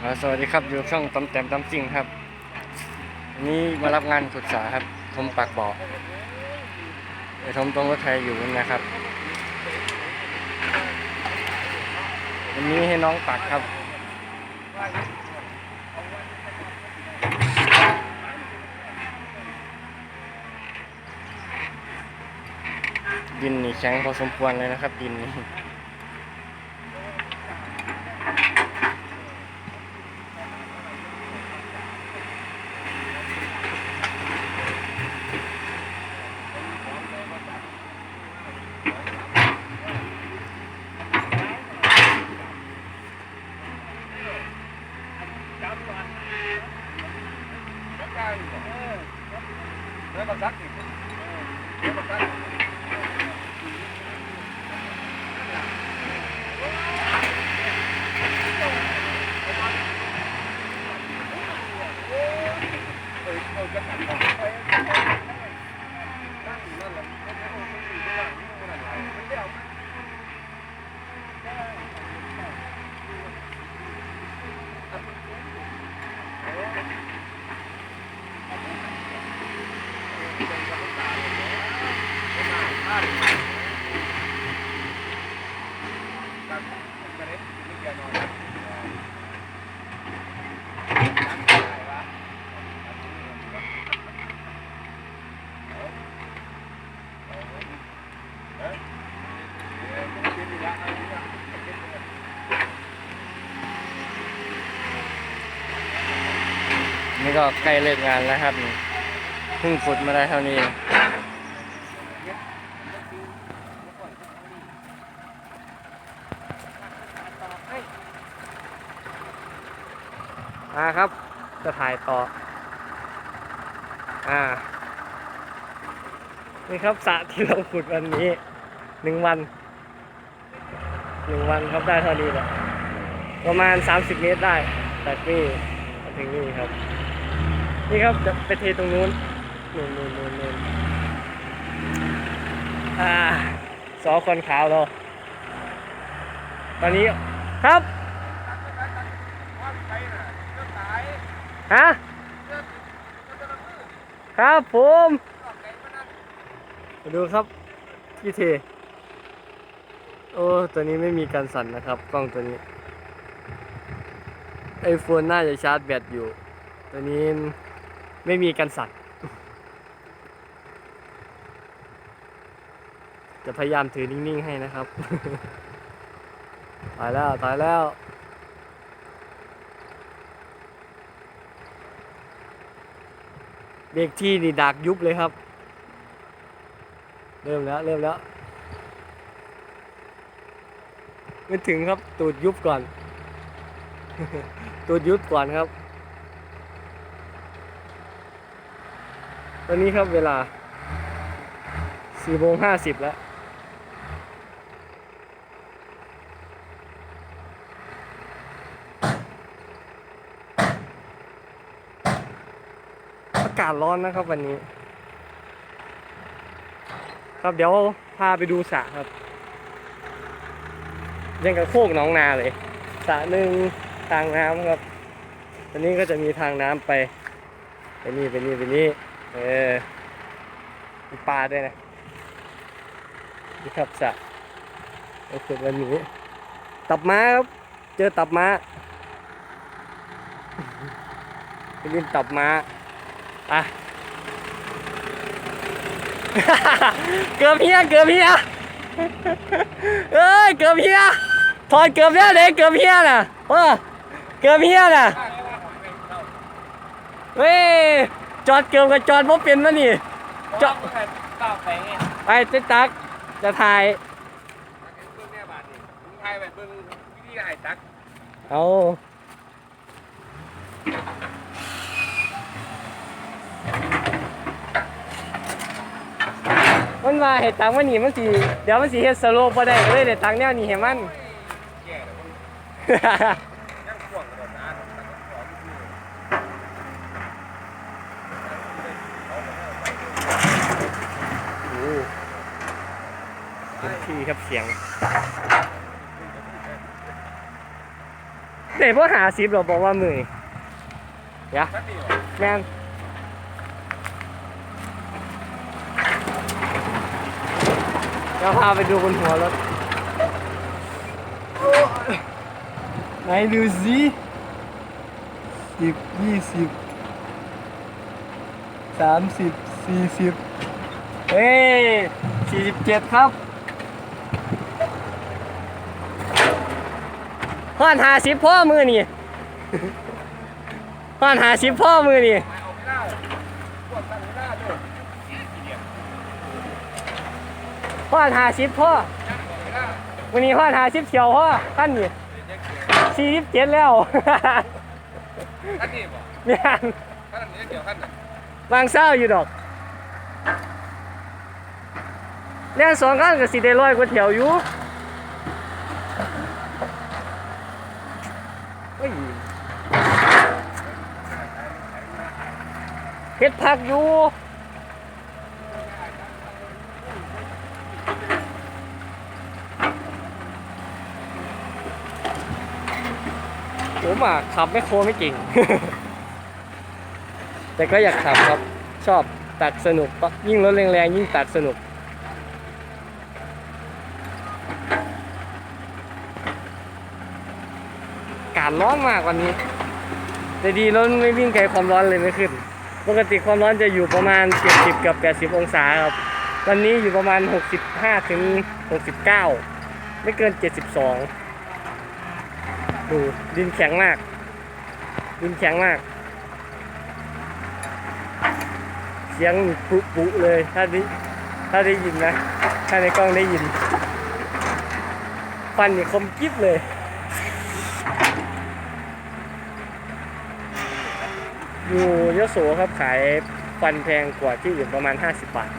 สวัสดีครับอยู่ช่องตำแตมตำจริงครับวันนี้มารับงานศึกษาครับทมปากบ่อไปทมตรงรถไทยอยู่นะครับ วันนี้ให้น้องปักครับดินนี่แข็งพอสมควรเลยนะครับดินนี่ ก้าวอยู่แล้วก็ซักอีกแล้วก็ซักเออเออจะตัดไปตั้งอยู่นั่นแหละ ก็ใกล้เลิกงานแล้วครับเพิ่งฝึกมาได้เท่านี้เองอ่าครับ จะ ถ่ายต่อ อ่า นี่ครับสระที่เราขุดวันนี้หนึ่งวันหนึ่งวันครับได้เท่านี้แหละประมาณ 30 เมตรได้จากนี่มาถึงนี่ครับ นี่ครับจะไปเทตรงนู้นนู่นนู่นนู่นนู่นอ่าสอคนขาวเราตอนนี้ครับ ฮะครับผมดูครับพี่เท โอ้ ตัวนี้ไม่มีการสั่นนะครับ กล้องตัวนี้ไอโฟนน่าจะชาร์จแบตอยู่ ตัวนี้ไม่มีการสั่นจะพยายามถือนิ่ง ๆ ให้นะครับ ตายแล้ว ตายแล้ว เบรกที่นี่ดักยุบเลยครับ เริ่มแล้วเริ่มแล้ว ไม่ถึงครับตูดยุบก่อน ตูดยุบก่อนครับ ตอนนี้ครับเวลา4โมง50แล้วากาศร้อนนะครับวันนี้ ครับเดี๋ยวพาไปดูสระครับยังกับโคกหน้องนาเลยสระหนึ่งทางน้ำครับตอนนี้ก็จะมีทางน้ำไปไปนี่ไปนี่ไปนี่เออมีปลาด้วยนะนี่ครับสระโอเควันนี้ตับม้าครับ เจอตับม้าไปเล่นตับม้า อะเกือบเฮียเกือบเฮียเอ้ยเกือบเฮียถอดเกือบแล้วเด็กเกือบเฮียน่ะเออเกือบเฮียน่ะเว้ยจอดเกือบกับจอดบ่เป็นมานี่จอดไปไงไปติ๊กตักจะถ่ายเบิ่งแม่บาทนี่มึงไปเบิ่งวิธีไอ้ตักเอา มันว่าเห็ดตังมันนี่มันสิเดี๋ยวมันสิเฮ็ดสโลปบ่ได้ก็เลยเด็ดตังแนวนี้ให้มันแย่แล้วมันยังขวางกระโดดน้ำตักขวางคือโอ้เต็มที่ครับเสียงเด็กพวกหาซิปเราบอกว่ามือนี่เดี๋ยวคันนี้เหรอแม่น เดี๋ยวพาไปดูบนหัวรถไหนดูสิสิบยี่สิบสามสิบสี่สิบเฮ้ยสี่สิบเจ็ดครับฮอนหาสิบพ่อมือนี่ฮอนหาสิบพ่อมือนี่ เอาไม่ได้พวกตั้งไม่ได้ด้วยกี่เดียว ฮอนหาสิบพ่อยังบอกไม่ได้วันนี้ฮอนหาสิบเขียวพ่อขั้นนี่เด็กๆสี่สิบเจ็ดแล้วคันนี้บ่เนี่ยคันนี้เกี่ยวคันนั้นบางเศร้าอยู่ดอกเล่นสองขั้นกับสีได้ร้อยกว่าแถวอยู่เฮ้ยเฮ็ดพักอยู่ ผมอะขับไม่โครไม่เก่ง แต่ก็อยากขับครับ ชอบตักสนุก ยิ่งรถแรงๆยิ่งตักสนุกการร้อนมากวันนี้ แต่ดีรถไม่วิ่งไกลความร้อนเลยไม่ขึ้น ปกติความร้อนจะอยู่ประมาณ 70 กับ 80 องศาครับ วันนี้อยู่ประมาณ 65 ถึง 69 ไม่เกิน 72 ดูดินแข็งมาก ดินแข็งมาก เสียงปุปุเลย ถ้าได้ถ้าได้ยินนะ ถ้าในกล้องได้ยิน ฟันนี่คมกิ๊บเลย อยู่ยโสครับขายฟันแพงกว่าที่อื่นประมาณ 50 บาท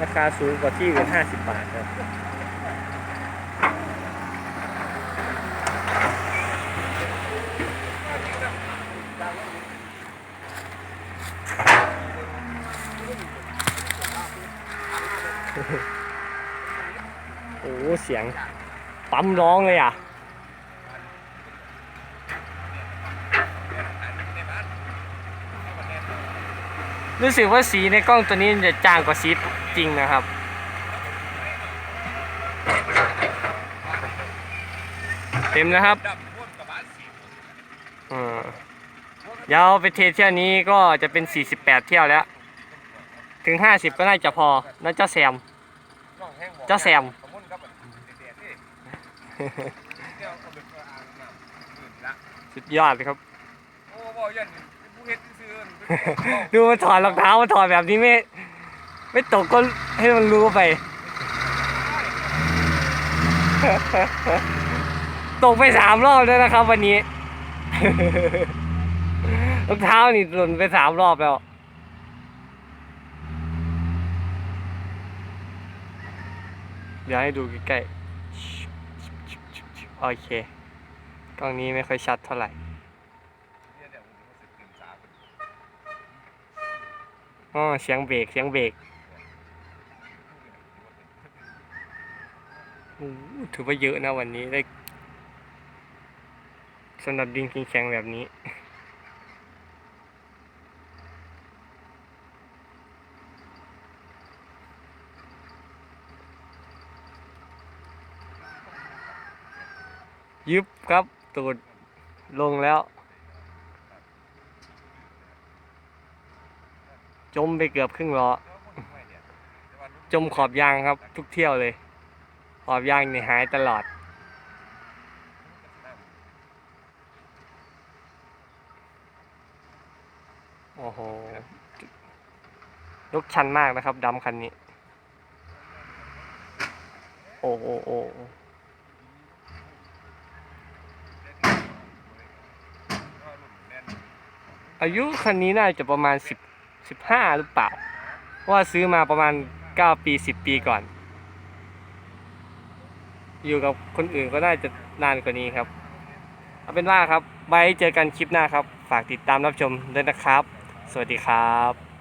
ราคาสูงกว่าที่อื่น50 บาทครับโอ้เสียงปั๊มร้องเลยอะ รู้สึกว่าสีในกล้องตัวนี้จะจางกว่าสีจริงนะครับ เต็มแล้วครับดับพ่นกระบะสีอืมเดี๋ยวไปเทสเที่ยวนี้ก็จะเป็น 48 เที่ยวแล้ว ถึง 50 ก็น่าจะพอนะเจ้าแซมน้องแห้งบอกเจ้าแซมขมุนครับเด็ดๆนี่เดี๋ยวเอาไปอ่านน้ำอื่นละสุดยอดเลยครับโอ้บ่ยันผู้ เฮ็ดซื้อดูมันถอดรองเท้ามันถอดแบบนี้ไม่ไม่ตกก็ให้มันรู้ไป ตกไปสามรอบแล้วนะครับ วันนี้รองเท้านี่หล่นไปสามรอบแล้วเดี๋ยวให้ดูใกล้ๆโอเค กล้องนี้ไม่ค่อยชัดเท่าไหร่ เนี่ยเดี๋ยวผมจะตื่นสาย อ๋อเสียงเบรกเสียงเบรกถือว่าเยอะนะวันนี้ได้สำหรับดินแข็งแบบนี้ยึบครับตูดลงแล้ว จมไปเกือบครึ่งล้อ จมขอบยางครับ ทุกเที่ยวเลย ขอบยางนี่หายตลอด โอ้โหยกชันมากนะครับดำคันนี้ โอ้โหโอ้โหอายุคันนี้น่าจะประมาณสิบ สิบห้าหรือเปล่า เพราะว่าซื้อมาประมาณเก้าปีสิบปีก่อน อยู่กับคนอื่นก็น่าจะนานกว่านี้ครับ เอาเป็นว่าครับไว้เจอกันคลิปหน้าครับ ฝากติดตามรับชมด้วยนะครับ สวัสดีครับ